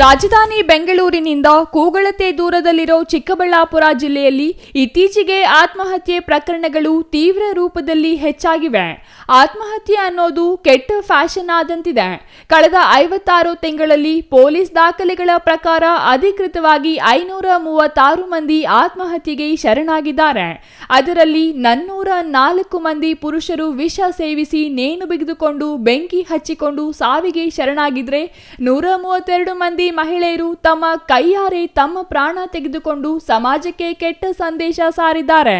ರಾಜಧಾನಿ ಬೆಂಗಳೂರಿನಿಂದ ಕೂಗಳತೆ ದೂರದಲ್ಲಿರೋ ಚಿಕ್ಕಬಳ್ಳಾಪುರ ಜಿಲ್ಲೆಯಲ್ಲಿ ಇತ್ತೀಚೆಗೆ ಆತ್ಮಹತ್ಯೆ ಪ್ರಕರಣಗಳು ತೀವ್ರ ರೂಪದಲ್ಲಿ ಹೆಚ್ಚಾಗಿವೆ. ಆತ್ಮಹತ್ಯೆ ಅನ್ನೋದು ಕೆಟ್ಟ ಫ್ಯಾಷನ್ ಆದಂತಿದೆ. ಕಳೆದ ಐವತ್ತಾರು ತಿಂಗಳಲ್ಲಿ ಪೊಲೀಸ್ ದಾಖಲೆಗಳ ಪ್ರಕಾರ ಅಧಿಕೃತವಾಗಿ ಐನೂರ ಮೂವತ್ತಾರು ಮಂದಿ ಆತ್ಮಹತ್ಯೆಗೆ ಶರಣಾಗಿದ್ದಾರೆ. ಅದರಲ್ಲಿ ನನ್ನೂರ ನಾಲ್ಕು ಮಂದಿ ಪುರುಷರು ವಿಷ ಸೇವಿಸಿ ನೇಣು ಬಿಗಿದುಕೊಂಡು ಬೆಂಕಿ ಹಚ್ಚಿಕೊಂಡು ಸಾವಿಗೆ ಶರಣಾಗಿದ್ರೆ ನೂರ ಮೂವತ್ತೆರಡು ಮಂದಿ ಮಹಿಳೆಯರು ತಮ್ಮ ಕೈಯಾರೆ ತಮ್ಮ ಪ್ರಾಣ ತೆಗೆದುಕೊಂಡು ಸಮಾಜಕ್ಕೆ ಕೆಟ್ಟ ಸಂದೇಶ ಸಾರಿದ್ದಾರೆ.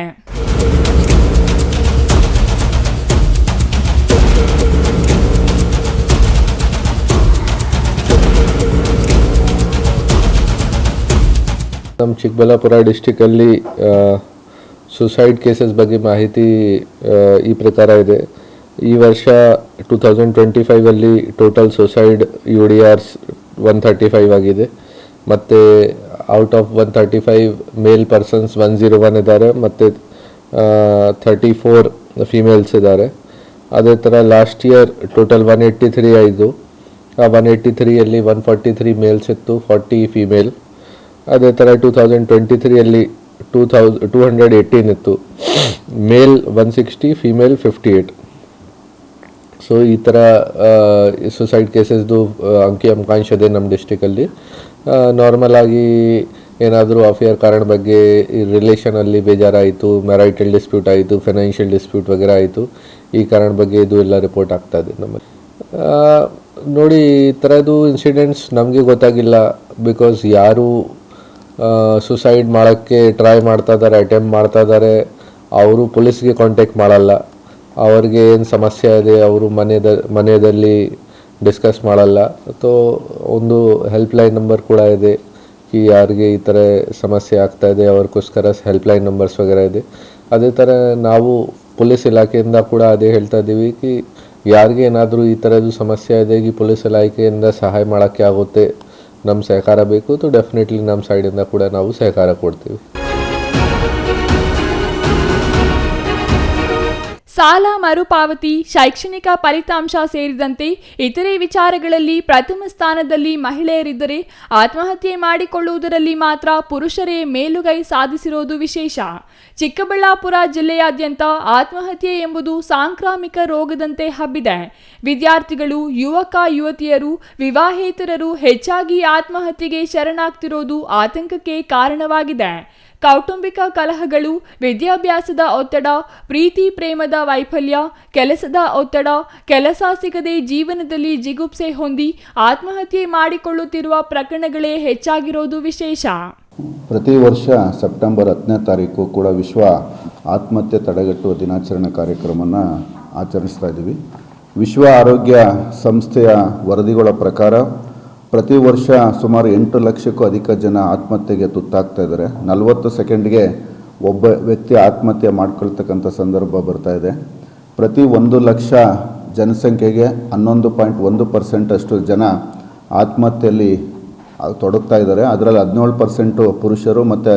ನಮ್ಮ ಚಿಕ್ಕಬಳ್ಳಾಪುರ ಡಿಸ್ಟಿಕಲ್ಲಿ ಸುಸೈಡ್ ಕೇಸಸ್ ಬಗ್ಗೆ ಮಾಹಿತಿ ಈ ಪ್ರಕಾರ ಇದೆ. ಈ ವರ್ಷ two thousand twenty ಫೈವಲ್ಲಿ total suicide U D Rs one thirty five ಆಗಿದೆ. ಮತ್ತು out of one thirty five male persons one zero one ಇದ್ದಾರೆ. ಮತ್ತು ಥರ್ಟಿ ಫೋರ್ ಫೀಮೇಲ್ಸ್ ಇದ್ದಾರೆ. ಅದೇ ಥರ last year total one eighty three ಆಯಿತು. ಆ ಒನ್ ಏಯ್ಟಿ ತ್ರೀಯಲ್ಲಿ ಒನ್ ಫಾರ್ಟಿ ತ್ರೀ ಮೇಲ್ಸ್ ಇತ್ತು ಫಾರ್ಟಿ ಫಿಮೇಲ್ ಅದೇ ಥರ two thousand twenty ತ್ರೀಯಲ್ಲಿ two thousand two hundred eighteen ಇತ್ತು. Male one sixty female fifty eight so ಈ ಥರ ಸುಸೈಡ್ ಕೇಸಸ್ದು ಅಂಕಿ ಅಂಕಾಂಶ ಇದೆ ನಮ್ಮ ಡಿಸ್ಟಿಕಲ್ಲಿ ನಾರ್ಮಲ್ ಆಗಿ ಏನಾದರೂ ಅಫೇರ್ ಕಾರಣ ಬಗ್ಗೆ ರಿಲೇಷನಲ್ಲಿ ಬೇಜಾರಾಯಿತು ಮ್ಯಾರೈಟಲ್ ಡಿಸ್ಪ್ಯೂಟ್ ಆಯಿತು ಫೈನಾನ್ಷಿಯಲ್ ಡಿಸ್ಪ್ಯೂಟ್ ವಗೇರೆ ಆಯಿತು, ಈ ಕಾರಣ ಬಗ್ಗೆ ಇದು ಎಲ್ಲ ರಿಪೋರ್ಟ್ ಆಗ್ತಾ ಇದೆ ನಮ್ಮಲ್ಲಿ. ನೋಡಿ, ಈ ಥರದ್ದು ಇನ್ಸಿಡೆಂಟ್ಸ್ ನಮಗೆ ಗೊತ್ತಾಗಿಲ್ಲ ಬಿಕಾಸ್ ಯಾರು ಸುಸೈಡ್ ಮಾಡೋಕ್ಕೆ ಟ್ರೈ ಮಾಡ್ತಾ ಇದ್ದಾರೆ ಅಟೆಂಪ್ಟ್ ಮಾಡ್ತಾ ಇದ್ದಾರೆ ಅವರು ಪೊಲೀಸ್ಗೆ ಕಾಂಟ್ಯಾಕ್ಟ್ ಮಾಡಲ್ಲ. ಅವ್ರಿಗೆ ಏನು ಸಮಸ್ಯೆ ಇದೆ ಅವರು ಮನೆದ, ಮನೆಯಲ್ಲಿ ಡಿಸ್ಕಸ್ ಮಾಡಲ್ಲ. ಅಥವಾ ಒಂದು ಹೆಲ್ಪ್ಲೈನ್ ನಂಬರ್ ಕೂಡ ಇದೆ. ಈ ಯಾರಿಗೆ ಈ ಥರ ಸಮಸ್ಯೆ ಆಗ್ತಾ ಇದೆ, ಅವ್ರಿಗೋಸ್ಕರ ಹೆಲ್ಪ್ಲೈನ್ ನಂಬರ್ಸ್ ವಗೇರೆ ಇದೆ. ಅದೇ ಥರ ನಾವು ಪೊಲೀಸ್ ಇಲಾಖೆಯಿಂದ ಕೂಡ ಅದೇ ಹೇಳ್ತಾ ಇದ್ದೀವಿ ಕಿ, ಯಾರಿಗೆ ಏನಾದರೂ ಈ ಥರದ್ದು ಸಮಸ್ಯೆ ಇದೆ, ಈ ಪೊಲೀಸ್ ಇಲಾಖೆಯಿಂದ ಸಹಾಯ ಮಾಡೋಕ್ಕೆ ಆಗುತ್ತೆ ನಮ್ಮ ಸಹಕಾರ ಬೇಕು ಅಥವಾ ಡೆಫಿನೆಟ್ಲಿ ನಮ್ಮ ಸೈಡಿಂದ ಕೂಡ ನಾವು ಸಹಕಾರ ಕೊಡ್ತೀವಿ. ಸಾಲ, ಮರುಪಾವತಿ, ಶೈಕ್ಷಣಿಕ ಫಲಿತಾಂಶ ಸೇರಿದಂತೆ ಇತರೆ ವಿಚಾರಗಳಲ್ಲಿ ಪ್ರಥಮ ಸ್ಥಾನದಲ್ಲಿ ಮಹಿಳೆಯರಿದ್ದರೆ ಆತ್ಮಹತ್ಯೆ ಮಾಡಿಕೊಳ್ಳುವುದರಲ್ಲಿ ಮಾತ್ರ ಪುರುಷರೇ ಮೇಲುಗೈ ಸಾಧಿಸಿರೋದು ವಿಶೇಷ. ಚಿಕ್ಕಬಳ್ಳಾಪುರ ಜಿಲ್ಲೆಯಾದ್ಯಂತ ಆತ್ಮಹತ್ಯೆ ಎಂಬುದು ಸಾಂಕ್ರಾಮಿಕ ರೋಗದಂತೆ ಹಬ್ಬಿದೆ. ವಿದ್ಯಾರ್ಥಿಗಳು, ಯುವಕ, ಯುವತಿಯರು, ವಿವಾಹೇತರರು ಹೆಚ್ಚಾಗಿ ಆತ್ಮಹತ್ಯೆಗೆ ಶರಣಾಗ್ತಿರೋದು ಆತಂಕಕ್ಕೆ ಕಾರಣವಾಗಿದೆ. ಕೌಟುಂಬಿಕ ಕಲಹಗಳು, ವಿದ್ಯಾಭ್ಯಾಸದ ಒತ್ತಡ, ಪ್ರೀತಿ ಪ್ರೇಮದ ವೈಫಲ್ಯ, ಕೆಲಸದ ಒತ್ತಡ, ಕೆಲಸ ಸಿಗದೆ ಜೀವನದಲ್ಲಿ ಜಿಗುಪ್ಸೆ ಹೊಂದಿ ಆತ್ಮಹತ್ಯೆ ಮಾಡಿಕೊಳ್ಳುತ್ತಿರುವ ಪ್ರಕರಣಗಳೇ ಹೆಚ್ಚಾಗಿರೋದು ವಿಶೇಷ. ಪ್ರತಿ ವರ್ಷ ಸೆಪ್ಟೆಂಬರ್ ಹತ್ತನೇ ತಾರೀಕು ಕೂಡ ವಿಶ್ವ ಆತ್ಮಹತ್ಯೆ ತಡೆಗಟ್ಟುವ ದಿನಾಚರಣೆ ಕಾರ್ಯಕ್ರಮವನ್ನು ಆಚರಿಸ್ತಾ ಇದ್ದೀವಿ. ವಿಶ್ವ ಆರೋಗ್ಯ ಸಂಸ್ಥೆಯ ವರದಿಗಳ ಪ್ರಕಾರ ಪ್ರತಿ ವರ್ಷ ಸುಮಾರು ಎಂಟು ಲಕ್ಷಕ್ಕೂ ಅಧಿಕ ಜನ ಆತ್ಮಹತ್ಯೆಗೆ ತುತ್ತಾಗ್ತಾ ಇದ್ದಾರೆ. ನಲವತ್ತು ಸೆಕೆಂಡ್ಗೆ ಒಬ್ಬ ವ್ಯಕ್ತಿ ಆತ್ಮಹತ್ಯೆ ಮಾಡ್ಕೊಳ್ತಕ್ಕಂಥ ಸಂದರ್ಭ ಬರ್ತಾ ಇದೆ. ಪ್ರತಿ ಒಂದು ಲಕ್ಷ ಜನಸಂಖ್ಯೆಗೆ ಹನ್ನೊಂದು ಪಾಯಿಂಟ್ ಒಂದು ಪರ್ಸೆಂಟಷ್ಟು ಜನ ಆತ್ಮಹತ್ಯೆಯಲ್ಲಿ ತೊಡಗ್ತಾ ಇದ್ದಾರೆ. ಅದರಲ್ಲಿ ಹದಿನೇಳು ಪರ್ಸೆಂಟು ಪುರುಷರು ಮತ್ತು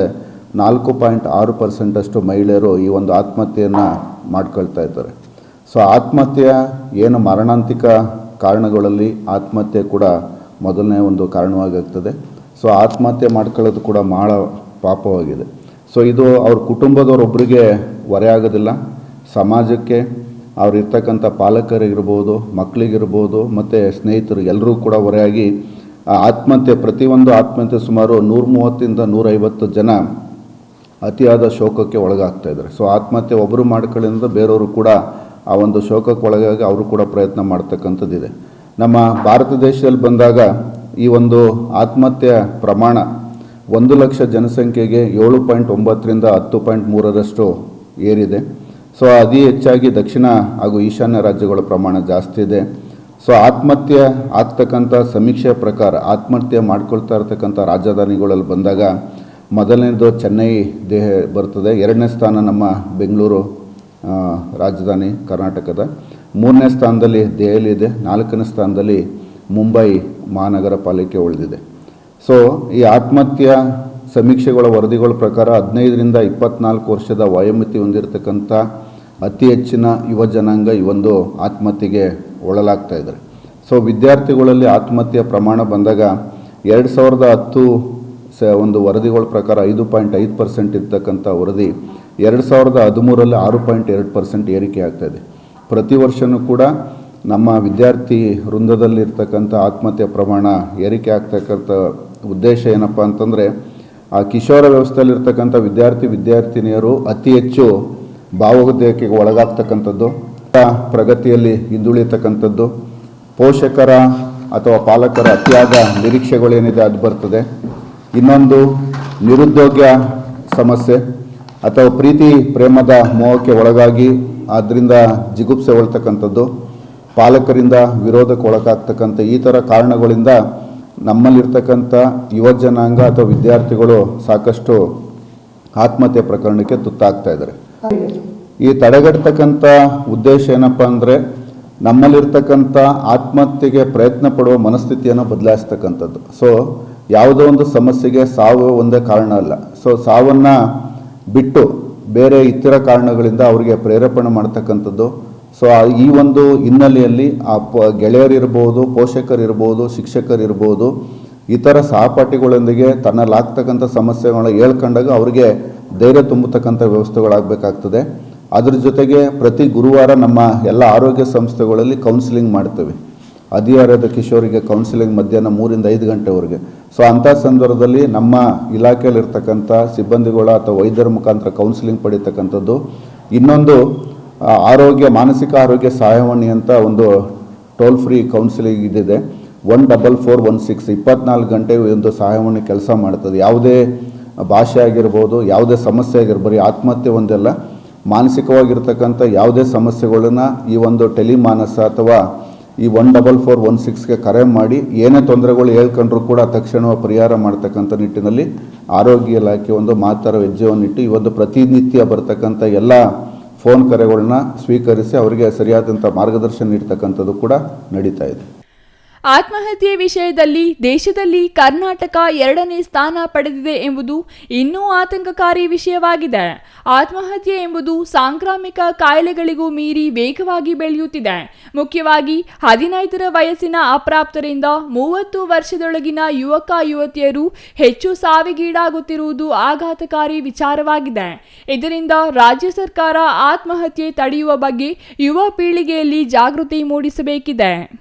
ನಾಲ್ಕು ಪಾಯಿಂಟ್ ಆರು ಪರ್ಸೆಂಟಷ್ಟು ಮಹಿಳೆಯರು ಈ ಒಂದು ಆತ್ಮಹತ್ಯೆಯನ್ನು ಮಾಡ್ಕೊಳ್ತಾ ಇದ್ದಾರೆ. ಸೊ, ಆತ್ಮಹತ್ಯೆ ಏನು ಮರಣಾಂತಿಕ ಕಾರಣಗಳಲ್ಲಿ ಆತ್ಮಹತ್ಯೆ ಕೂಡ ಮೊದಲನೇ ಒಂದು ಕಾರಣವಾಗಿರ್ತದೆ. ಸೊ ಆತ್ಮಹತ್ಯೆ ಮಾಡ್ಕೊಳ್ಳೋದು ಕೂಡ ಭಾಳ ಪಾಪವಾಗಿದೆ. ಸೊ ಇದು ಅವ್ರ ಕುಟುಂಬದವರೊಬ್ಬರಿಗೆ ಹೊರೆ ಆಗೋದಿಲ್ಲ. ಸಮಾಜಕ್ಕೆ ಅವರಿರ್ತಕ್ಕಂಥ ಪಾಲಕರಿಗಿರ್ಬೋದು ಮಕ್ಕಳಿಗಿರ್ಬೋದು ಮತ್ತು ಸ್ನೇಹಿತರು ಎಲ್ಲರೂ ಕೂಡ ಹೊರೆಯಾಗಿ ಆತ್ಮಹತ್ಯೆ, ಪ್ರತಿಯೊಂದು ಆತ್ಮಹತ್ಯೆ ಸುಮಾರು ನೂರ ಮೂವತ್ತಿಂದ ನೂರೈವತ್ತು ಜನ ಅತಿಯಾದ ಶೋಕಕ್ಕೆ ಒಳಗಾಗ್ತಾ ಇದ್ದಾರೆ. ಸೊ ಆತ್ಮಹತ್ಯೆ ಒಬ್ಬರು ಮಾಡ್ಕೊಳ್ಳೋದ್ರಿಂದ ಬೇರೆಯವರು ಕೂಡ ಆ ಒಂದು ಶೋಕಕ್ಕೆ ಒಳಗಾಗಿ ಅವರು ಕೂಡ ಪ್ರಯತ್ನ ಮಾಡ್ತಕ್ಕಂಥದ್ದಿದೆ. ನಮ್ಮ ಭಾರತ ದೇಶದಲ್ಲಿ ಬಂದಾಗ ಈ ಒಂದು ಆತ್ಮಹತ್ಯೆ ಪ್ರಮಾಣ ಒಂದು ಲಕ್ಷ ಜನಸಂಖ್ಯೆಗೆ ಏಳು ಪಾಯಿಂಟ್ ಒಂಬತ್ತರಿಂದ ಹತ್ತು ಪಾಯಿಂಟ್ ಮೂರರಷ್ಟು ಏರಿದೆ. ಸೊ, ಅತಿ ಹೆಚ್ಚಾಗಿ ದಕ್ಷಿಣ ಹಾಗೂ ಈಶಾನ್ಯ ರಾಜ್ಯಗಳ ಪ್ರಮಾಣ ಜಾಸ್ತಿ ಇದೆ. ಸೊ, ಆತ್ಮಹತ್ಯೆ ಆಗ್ತಕ್ಕಂಥ ಸಮೀಕ್ಷೆ ಪ್ರಕಾರ, ಆತ್ಮಹತ್ಯೆ ಮಾಡ್ಕೊಳ್ತಾ ಇರ್ತಕ್ಕಂಥ ರಾಜಧಾನಿಗಳಲ್ಲಿ ಬಂದಾಗ ಮೊದಲನೇದು ಚೆನ್ನೈ ದೇಹ ಬರ್ತದೆ. ಎರಡನೇ ಸ್ಥಾನ ನಮ್ಮ ಬೆಂಗಳೂರು ರಾಜಧಾನಿ ಕರ್ನಾಟಕದ. ಮೂರನೇ ಸ್ಥಾನದಲ್ಲಿ ದೆಹಲಿ ಇದೆ, ನಾಲ್ಕನೇ ಸ್ಥಾನದಲ್ಲಿ ಮುಂಬೈ ಮಹಾನಗರ ಪಾಲಿಕೆ ಉಳಿದಿದೆ. ಸೊ ಈ ಆತ್ಮಹತ್ಯೆ ಸಮೀಕ್ಷೆಗಳ ವರದಿಗಳ ಪ್ರಕಾರ ಹದಿನೈದರಿಂದ ಇಪ್ಪತ್ನಾಲ್ಕು ವರ್ಷದ ವಯೋಮಿತಿ ಹೊಂದಿರತಕ್ಕಂಥ ಅತಿ ಹೆಚ್ಚಿನ ಯುವ ಜನಾಂಗ ಈ ಒಂದು ಆತ್ಮಹತ್ಯೆಗೆ ಒಳಲಾಗ್ತಾ ಇದ್ದಾರೆ. ಸೊ ವಿದ್ಯಾರ್ಥಿಗಳಲ್ಲಿ ಆತ್ಮಹತ್ಯೆ ಪ್ರಮಾಣ ಬಂದಾಗ ಎರಡು ಸಾವಿರದ ಹತ್ತು ಸ ಒಂದು ವರದಿಗಳ ಪ್ರಕಾರ ಐದು ಪಾಯಿಂಟ್ ಐದು ಪರ್ಸೆಂಟ್ ಇರ್ತಕ್ಕಂಥ ವರದಿ ಎರಡು ಸಾವಿರದ ಹದಿಮೂರಲ್ಲಿ ಆರು ಪಾಯಿಂಟ್ ಎರಡು ಪರ್ಸೆಂಟ್ ಏರಿಕೆ ಆಗ್ತಾಯಿದೆ ಪ್ರತಿ ವರ್ಷವೂ ಕೂಡ ನಮ್ಮ ವಿದ್ಯಾರ್ಥಿ ವೃಂದದಲ್ಲಿರ್ತಕ್ಕಂಥ ಆತ್ಮಹತ್ಯೆ ಪ್ರಮಾಣ ಏರಿಕೆ ಆಗ್ತಕ್ಕಂಥ ಉದ್ದೇಶ ಏನಪ್ಪ ಅಂತಂದರೆ, ಆ ಕಿಶೋರ ವ್ಯವಸ್ಥೆಯಲ್ಲಿರ್ತಕ್ಕಂಥ ವಿದ್ಯಾರ್ಥಿ ವಿದ್ಯಾರ್ಥಿನಿಯರು ಅತಿ ಹೆಚ್ಚು ಭಾವೋದ್ಯಕ್ಕೆ ಒಳಗಾಗ್ತಕ್ಕಂಥದ್ದು, ಪ್ರಗತಿಯಲ್ಲಿ ಹಿಂದುಳಿತಕ್ಕಂಥದ್ದು ಪೋಷಕರ ಅಥವಾ ಪಾಲಕರ ಅತಿಯಾದ ನಿರೀಕ್ಷೆಗಳೇನಿದೆ ಅದು ಬರ್ತದೆ. ಇನ್ನೊಂದು ನಿರುದ್ಯೋಗ ಸಮಸ್ಯೆ ಅಥವಾ ಪ್ರೀತಿ, ಪ್ರೇಮದ ಮೋಹಕ್ಕೆ ಒಳಗಾಗಿ ಅದರಿಂದ ಜಿಗುಪ್ಸೆ ಒಳ್ತಕ್ಕಂಥದ್ದು ಪಾಲಕರಿಂದ ವಿರೋಧಕ್ಕೆ ಒಳಗಾಗ್ತಕ್ಕಂಥ ಈ ಥರ ಕಾರಣಗಳಿಂದ ನಮ್ಮಲ್ಲಿರ್ತಕ್ಕಂಥ ಯುವ ಜನಾಂಗ ಅಥವಾ ವಿದ್ಯಾರ್ಥಿಗಳು ಸಾಕಷ್ಟು ಆತ್ಮಹತ್ಯೆ ಪ್ರಕರಣಕ್ಕೆ ತುತ್ತಾಗ್ತಾ ಇದ್ದಾರೆ. ಈ ತಡೆಗಟ್ಟತಕ್ಕಂಥ ಉದ್ದೇಶ ಏನಪ್ಪ ಅಂದರೆ ನಮ್ಮಲ್ಲಿರ್ತಕ್ಕಂಥ ಆತ್ಮಹತ್ಯೆಗೆ ಪ್ರಯತ್ನ ಪಡುವ ಮನಸ್ಥಿತಿಯನ್ನು ಬದಲಾಯಿಸ್ತಕ್ಕಂಥದ್ದು. ಸೊ ಯಾವುದೋ ಒಂದು ಸಮಸ್ಯೆಗೆ ಸಾವು ಒಂದೇ ಕಾರಣ ಅಲ್ಲ. ಸೊ ಸಾವನ್ನು ಬಿಟ್ಟು ಬೇರೆ ಇತರ ಕಾರಣಗಳಿಂದ ಅವರಿಗೆ ಪ್ರೇರೇಪಣೆ ಮಾಡ್ತಕ್ಕಂಥದ್ದು. ಸೊ ಈ ಒಂದು ಹಿನ್ನೆಲೆಯಲ್ಲಿ ಆ ಪ, ಗೆಳೆಯರಿರ್ಬೋದು, ಪೋಷಕರಿರ್ಬೋದು, ಶಿಕ್ಷಕರಿರ್ಬೋದು, ಇತರ ಸಹಪಾಠಿಗಳೊಂದಿಗೆ ತನ್ನಲ್ಲಾಗ್ತಕ್ಕಂಥ ಸಮಸ್ಯೆಗಳನ್ನ ಹೇಳ್ಕೊಂಡಾಗ ಅವರಿಗೆ ಧೈರ್ಯ ತುಂಬತಕ್ಕಂಥ ವ್ಯವಸ್ಥೆಗಳಾಗಬೇಕಾಗ್ತದೆ. ಅದ್ರ ಜೊತೆಗೆ ಪ್ರತಿ ಗುರುವಾರ ನಮ್ಮ ಎಲ್ಲ ಆರೋಗ್ಯ ಸಂಸ್ಥೆಗಳಲ್ಲಿ ಕೌನ್ಸಿಲಿಂಗ್ ಮಾಡ್ತೇವೆ. ಹದಿಹರೆಯದ ಕಿಶೋರಿಗೆ ಕೌನ್ಸಿಲಿಂಗ್ ಮಧ್ಯಾಹ್ನ ಮೂರಿಂದ ಐದು ಗಂಟೆವರೆಗೆ. ಸೊ ಅಂಥ ಸಂದರ್ಭದಲ್ಲಿ ನಮ್ಮ ಇಲಾಖೆಯಲ್ಲಿರ್ತಕ್ಕಂಥ ಸಿಬ್ಬಂದಿಗಳ ಅಥವಾ ವೈದ್ಯರ ಮುಖಾಂತರ ಕೌನ್ಸಿಲಿಂಗ್ ಪಡೀತಕ್ಕಂಥದ್ದು, ಇನ್ನೊಂದು ಆರೋಗ್ಯ, ಮಾನಸಿಕ ಆರೋಗ್ಯ ಸಹಾಯವಾಣಿ ಅಂತ ಒಂದು ಟೋಲ್ ಫ್ರೀ ಕೌನ್ಸಿಲಿಂಗ್ ಇದಿದೆ. One double four one six ಇಪ್ಪತ್ನಾಲ್ಕು ಗಂಟೆ ಒಂದು ಸಹಾಯವಾಣಿ ಕೆಲಸ ಮಾಡ್ತದೆ. ಯಾವುದೇ ಭಾಷೆ ಆಗಿರ್ಬೋದು, ಯಾವುದೇ ಸಮಸ್ಯೆ ಆಗಿರ್ಬೋದು, ಬರೀ ಆತ್ಮಹತ್ಯೆ ಒಂದೆಲ್ಲ, ಮಾನಸಿಕವಾಗಿರ್ತಕ್ಕಂಥ ಯಾವುದೇ ಸಮಸ್ಯೆಗಳನ್ನ ಈ ಒಂದು ಟೆಲಿಮಾನಸ ಅಥವಾ ಈ ಒನ್ ಡಬಲ್ ಫೋರ್ ಒನ್ ಸಿಕ್ಸ್ಗೆ ಕರೆ ಮಾಡಿ ಏನೇ ತೊಂದರೆಗಳು ಹೇಳ್ಕೊಂಡ್ರು ಕೂಡ ತಕ್ಷಣ ಪರಿಹಾರ ಮಾಡ್ತಕ್ಕಂಥ ನಿಟ್ಟಿನಲ್ಲಿ ಆರೋಗ್ಯ ಇಲಾಖೆ ಒಂದು ಮಾತರ ಹೆಜ್ಜೆಯನ್ನಿಟ್ಟು ಈ ಒಂದು ಪ್ರತಿನಿತ್ಯ ಬರ್ತಕ್ಕಂಥ ಎಲ್ಲ ಫೋನ್ ಕರೆಗಳನ್ನ ಸ್ವೀಕರಿಸಿ ಅವರಿಗೆ ಸರಿಯಾದಂಥ ಮಾರ್ಗದರ್ಶನ ನೀಡ್ತಕ್ಕಂಥದ್ದು ಕೂಡ ನಡೀತಾ ಇದೆ. ಆತ್ಮಹತ್ಯೆ ವಿಷಯದಲ್ಲಿ ದೇಶದಲ್ಲಿ ಕರ್ನಾಟಕ ಎರಡನೇ ಸ್ಥಾನ ಪಡೆದಿದೆ ಎಂಬುದು ಇನ್ನೂ ಆತಂಕಕಾರಿ ವಿಷಯವಾಗಿದೆ. ಆತ್ಮಹತ್ಯೆ ಎಂಬುದು ಸಾಂಕ್ರಾಮಿಕ ಕಾಯಿಲೆಗಳಿಗೂ ಮೀರಿ ವೇಗವಾಗಿ ಬೆಳೆಯುತ್ತಿದೆ. ಮುಖ್ಯವಾಗಿ ಹದಿನೈದರ ವಯಸ್ಸಿನ ಅಪ್ರಾಪ್ತರಿಂದ ಮೂವತ್ತು ವರ್ಷದೊಳಗಿನ ಯುವಕ ಯುವತಿಯರು ಹೆಚ್ಚು ಸಾವಿಗೀಡಾಗುತ್ತಿರುವುದು ಆಘಾತಕಾರಿ ವಿಚಾರವಾಗಿದೆ. ಇದರಿಂದ ರಾಜ್ಯ ಸರ್ಕಾರ ಆತ್ಮಹತ್ಯೆ ತಡೆಯುವ ಬಗ್ಗೆ ಯುವ ಪೀಳಿಗೆಯಲ್ಲಿ ಜಾಗೃತಿ ಮೂಡಿಸಬೇಕಿದೆ.